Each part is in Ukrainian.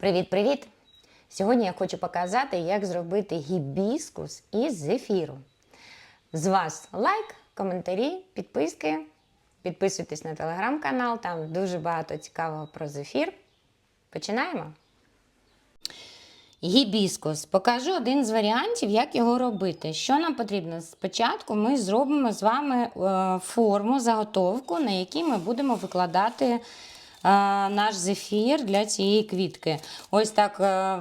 Привіт-привіт! Сьогодні я хочу показати, як зробити гібіскус із зефіру. З вас лайк, коментарі, підписки. Підписуйтесь на телеграм-канал, там дуже багато цікавого про зефір. Починаємо. Гібіскус. Покажу один з варіантів, як його робити. Що нам потрібно? Спочатку ми зробимо з вами е, форму, заготовку, на якій ми будемо викладати наш зефір для цієї квітки. Ось так е,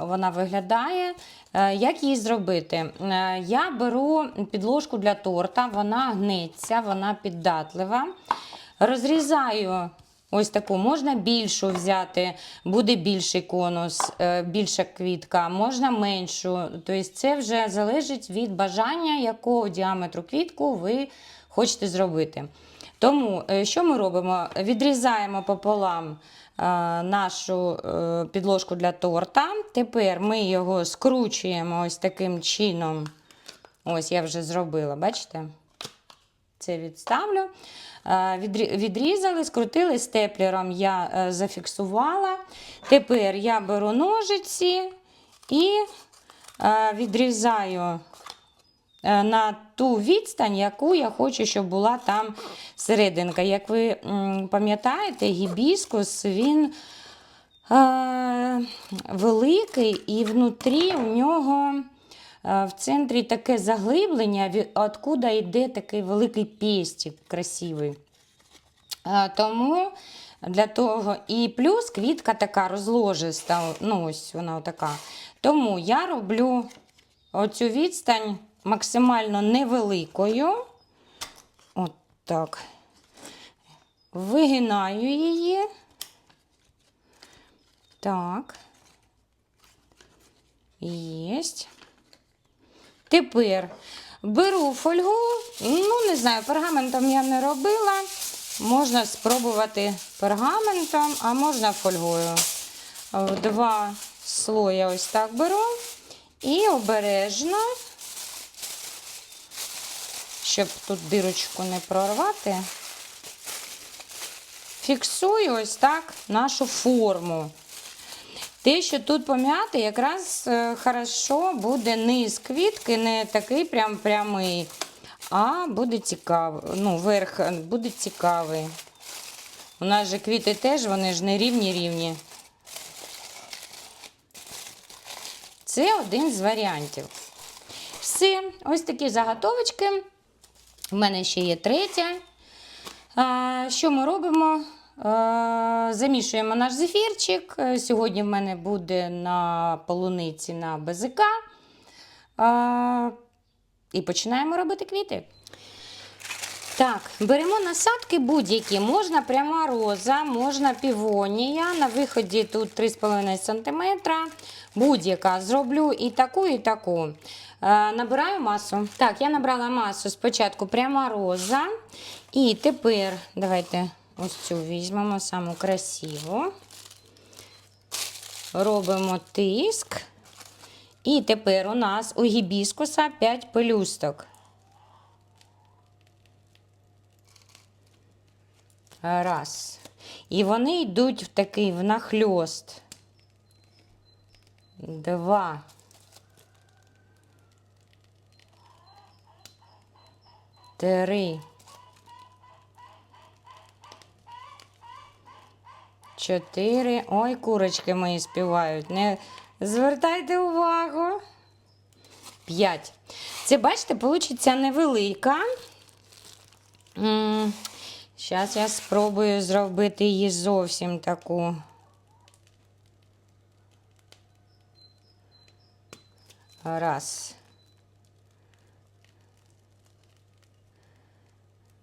вона виглядає. Е, Як її зробити? Е, Я беру підложку для торта, вона гнеться, вона піддатлива. Розрізаю ось таку, можна більшу взяти, буде більший конус, е, більша квітка, можна меншу. Тобто це вже залежить від бажання, якого діаметру квітку ви хочете зробити. Тому е, що ми робимо? Відрізаємо пополам е, нашу е, підложку для торта. Тепер ми його скручуємо ось таким чином. Ось я вже зробила, бачите? Це відставлю. Відрізали, скрутили степлером, я зафіксувала. Тепер я беру ножиці і відрізаю на ту відстань, яку я хочу, щоб була там серединка. Як ви пам'ятаєте, гібіскус він е, великий і внутрі у нього. Е, В центрі таке заглиблення, откуда йде такий великий пестик красивий. Е, Тому для того і плюс квітка така розложиста, ну ось вона така. Тому я роблю оцю відстань максимально невеликою. От так. Вигинаю її. Так. Єсть. Тепер беру фольгу, ну не знаю, пергаментом я не робила. Можна спробувати пергаментом, а можна фольгою. Два слоя ось так беру і обережно, щоб тут дирочку не прорвати, фіксую ось так нашу форму. Те, що тут пом'яти, якраз е, хорошо буде низ квітки, не такий прям прямий, а буде цікавий. Ну, верх е, буде цікавий. У нас же квіти теж, вони ж не рівні-рівні. Це один з варіантів. Все, ось такі заготовочки. У мене ще є третя. Що ми робимо? Замішуємо наш зефірчик. Е, Сьогодні в мене буде на полуниці на БЗК. І починаємо робити квіти. Так, беремо насадки будь-які. Можна пряма роза, можна півонія. На виході тут 3,5 см. Будь-яка. Зроблю і таку, і таку. Е, набираю масу. Так, я набрала масу спочатку пряма роза. І тепер давайте ось цю візьмемо саму красиву. Робимо тиск. І тепер у нас у гібіскуса 5 пелюсток. Раз. І вони йдуть в такий внахльост. Два. Три. Чотири. Ой, курочки мої співають. Не звертайте увагу. П'ять. Це, бачите, вийде невелика. Зараз я спробую зробити її зовсім таку. Раз.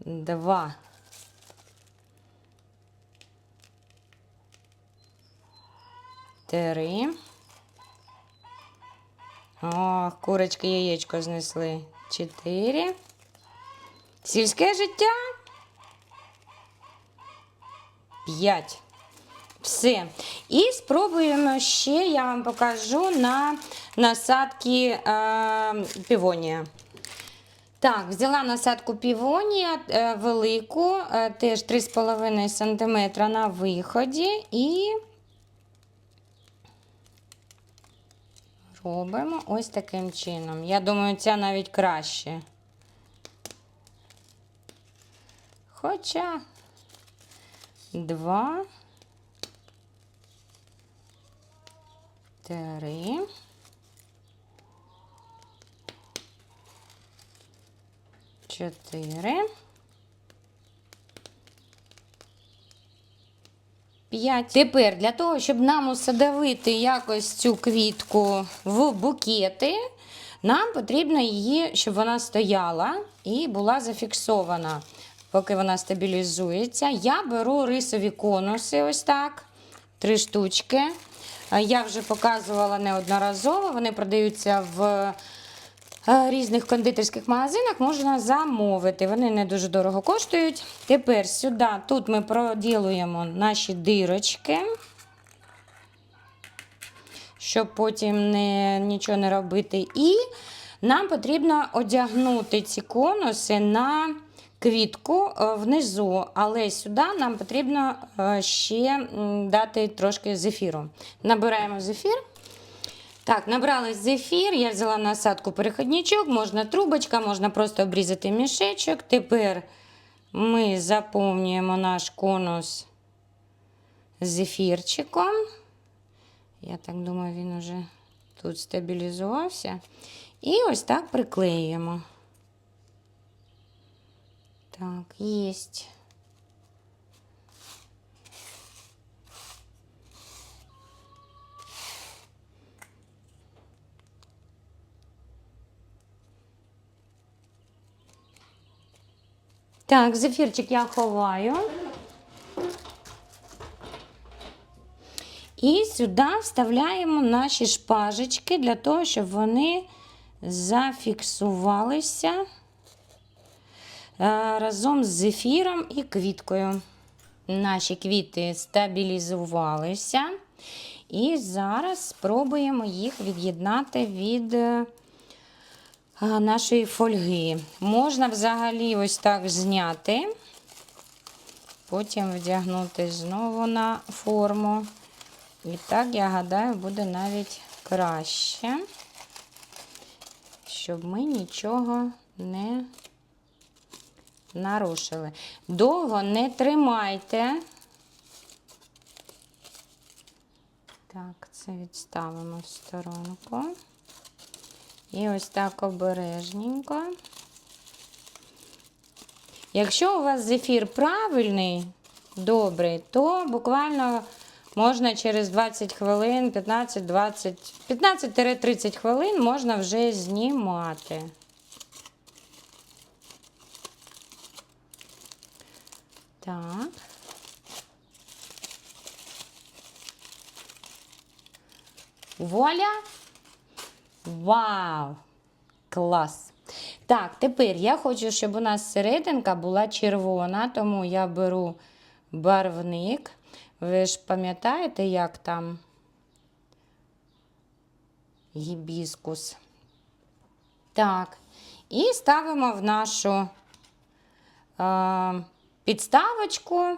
Два. Три. Ох, курочки яєчко знесли. Чотири. Сільське життя. П'ять. Все. І спробуємо ще, я вам покажу на насадки е, півонія. Так, взяла насадку півонія е, велику, е, теж 3,5 см на виході. І робимо ось таким чином. Я думаю, ця навіть краще. Хоча два, три. Чотири. П'ять. Тепер для того, щоб нам усадовити якось цю квітку в букети, нам потрібно її, щоб вона стояла і була зафіксована, поки вона стабілізується. Я беру рисові конуси, ось так, три штучки. Я вже показувала неодноразово, вони продаються в е, різних кондитерських магазинах можна замовити. Вони не дуже дорого коштують. Тепер сюди, тут ми проділуємо наші дирочки, щоб потім не, нічого не робити. І нам потрібно одягнути ці конуси на квітку е, внизу, але сюди нам потрібно е, ще дати трошки зефіру. Набираємо зефір. Так, набрали зефір, я взяла насадку переходничок, можна трубочка, можна просто обрізати мішечок. Тепер ми заповнюємо наш конус зефірчиком. Я так думаю, він уже тут стабілізувався. І ось так приклеюємо. Так, єсть. Так, зефірчик я ховаю. І сюди вставляємо наші шпажечки для того, щоб вони зафіксувалися е, разом з зефіром і квіткою. Наші квіти стабілізувалися. І зараз спробуємо їх від'єднати від е, нашої фольги. Можна взагалі ось так зняти, потім вдягнути знову на форму. І так, я гадаю, буде навіть краще, щоб ми нічого не нарушили. Довго не тримайте. Так, це відставимо в сторонку. І ось так обережненько. Якщо у вас зефір правильний, добрий, то буквально можна через 20 хвилин, 15-20, 15-30 хвилин можна вже знімати. Так. Вуаля! Вау! Клас! Так, тепер я хочу, щоб у нас серединка була червона, тому я беру барвник. Ви ж пам'ятаєте, як там гібіскус? Так, і ставимо в нашу е, підставочку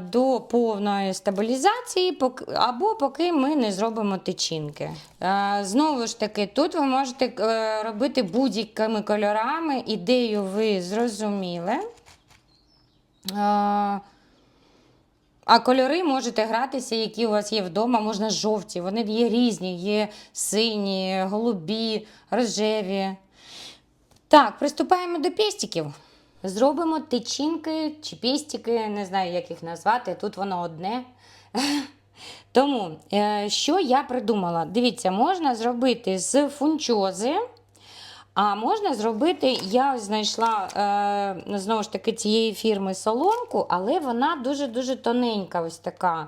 до повної стабілізації, або поки ми не зробимо тичинки. Е, Знову ж таки, тут ви можете е, робити будь-якими кольорами, ідею ви зрозуміли. Е, А кольори можете гратися, які у вас є вдома, можна жовті. Вони є різні, є сині, голубі, рожеві. Так, приступаємо до пестиків. Зробимо тичинки чи пестики, не знаю, як їх назвати. Тут воно одне. Тому, е, що я придумала? Дивіться, можна зробити з фунчози. А можна зробити, я знайшла е, знову ж таки цієї фірми соломку, але вона дуже-дуже тоненька, ось така.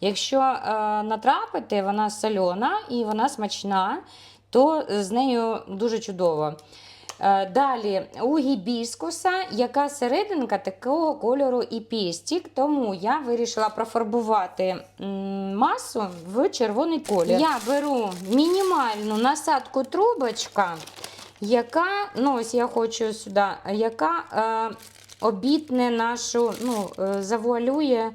Якщо е, натрапити, вона сольона і вона смачна, то з нею дуже чудово. Е, Далі у гібіскуса, яка серединка такого кольору і пестик, тому я вирішила профарбувати масу в червоний колір. Я беру мінімальну насадку трубочка, яка, ну ось я хочу сюди, яка е, обітне нашу, ну, е, завуалює е,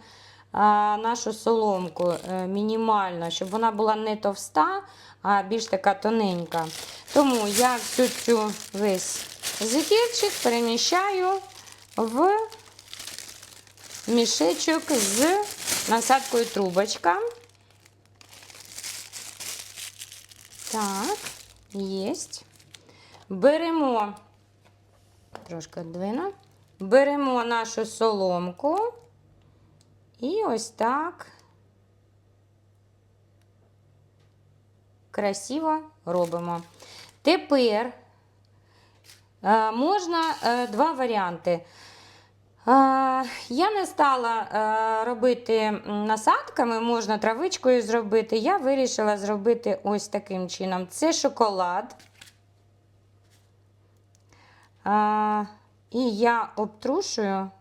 нашу соломку е, мінімально, щоб вона була не товста, а більш така тоненька. Тому я всю цю весь зефірчик переміщаю в мішечок з насадкою трубочка. Так, єсть. Беремо, трошки двину, беремо нашу соломку і ось так красиво робимо. Тепер е, можна е, два варіанти. Е, Я не стала робити насадками, можна травичкою зробити. Я вирішила зробити ось таким чином. Це шоколад. І я обтрушую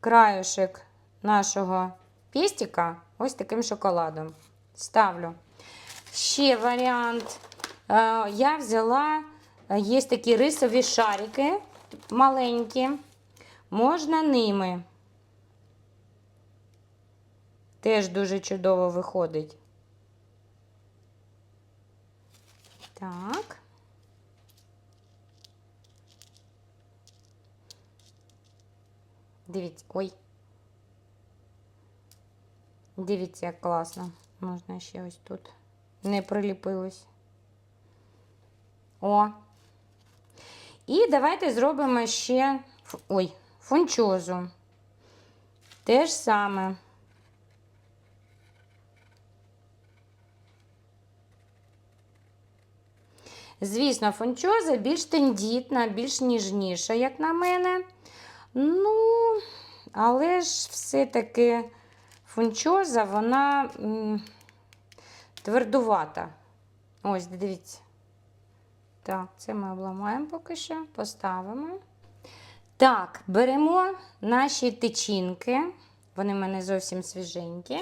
краюшек нашого пістика ось таким шоколадом. Ставлю. Ще варіант. Е, Я взяла, е, є такі рисові шарики маленькі. Можна ними. Теж дуже чудово виходить. Так. Дивіться, ой. Дивіться, як класно. Можна ще ось тут. Не приліпилось. О. І давайте зробимо ще ой, фунчозу. Те ж саме. Звісно, фунчоза більш тендітна, більш ніжніша, як на мене. Ну, але ж все-таки фунчоза, вона твердувата. Ось, дивіться. Так, це ми обламаємо поки що, поставимо. Так, беремо наші тичинки. Вони в мене зовсім свіженькі.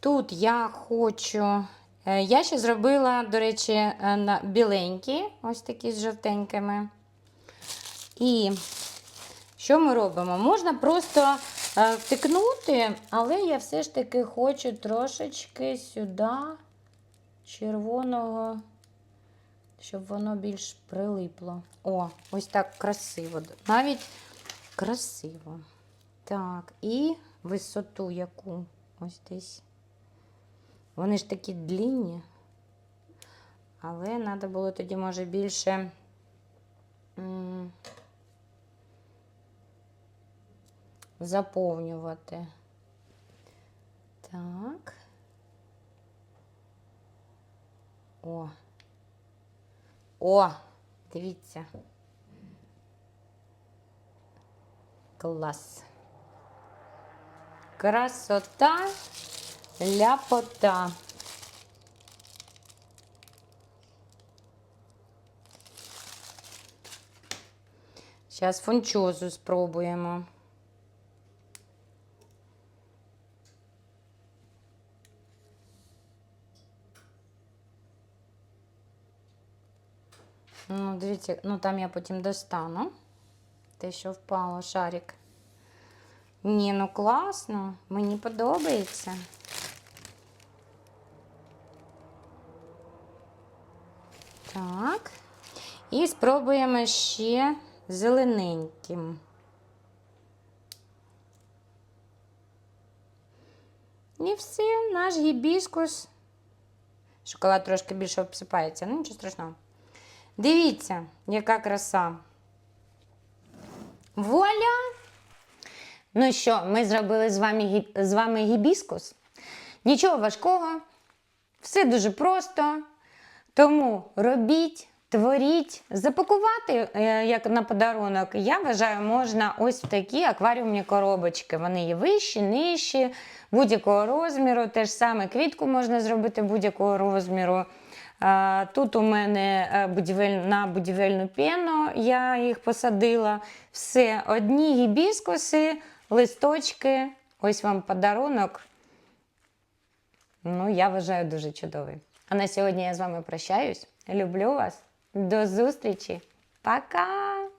Тут я хочу. е, Я ще зробила, до речі, е, біленькі, ось такі з жовтенькими. І що ми робимо? Можна просто втикнути, але я все ж таки хочу трошечки сюди червоного, щоб воно більш прилипло. О, ось так красиво. Навіть красиво. Так, і висоту яку? Ось десь. Вони ж такі длінні. Але треба було тоді, може, більше. Заповнювати. Так. О. О, дивіться. Клас. Красота, ляпота. Зараз фунчозу спробуємо. Ну, дивіться, ну там я потім достану. Те, що впало, шарик. Ні, ну класно, мені подобається. Так. І спробуємо ще зелененьким. І все, наш гібіскус. Шоколад трошки більше обсипається, ну нічого страшного. Дивіться, яка краса. Вуаля! Ну що, ми зробили з вами, з вами гібіскус. Нічого важкого, все дуже просто. Тому робіть, творіть, запакувати е, як на подарунок. Я вважаю, можна ось в такі акваріумні коробочки. Вони є вищі, нижчі, будь-якого розміру. Те ж саме квітку можна зробити будь-якого розміру. Тут у мене е, будівель, на будівельну пену я їх посадила. Все, одні гібіскуси, листочки. Ось вам подарунок. Ну, я вважаю дуже чудовий. А на сьогодні я з вами прощаюсь. Люблю вас. До зустрічі. Пока!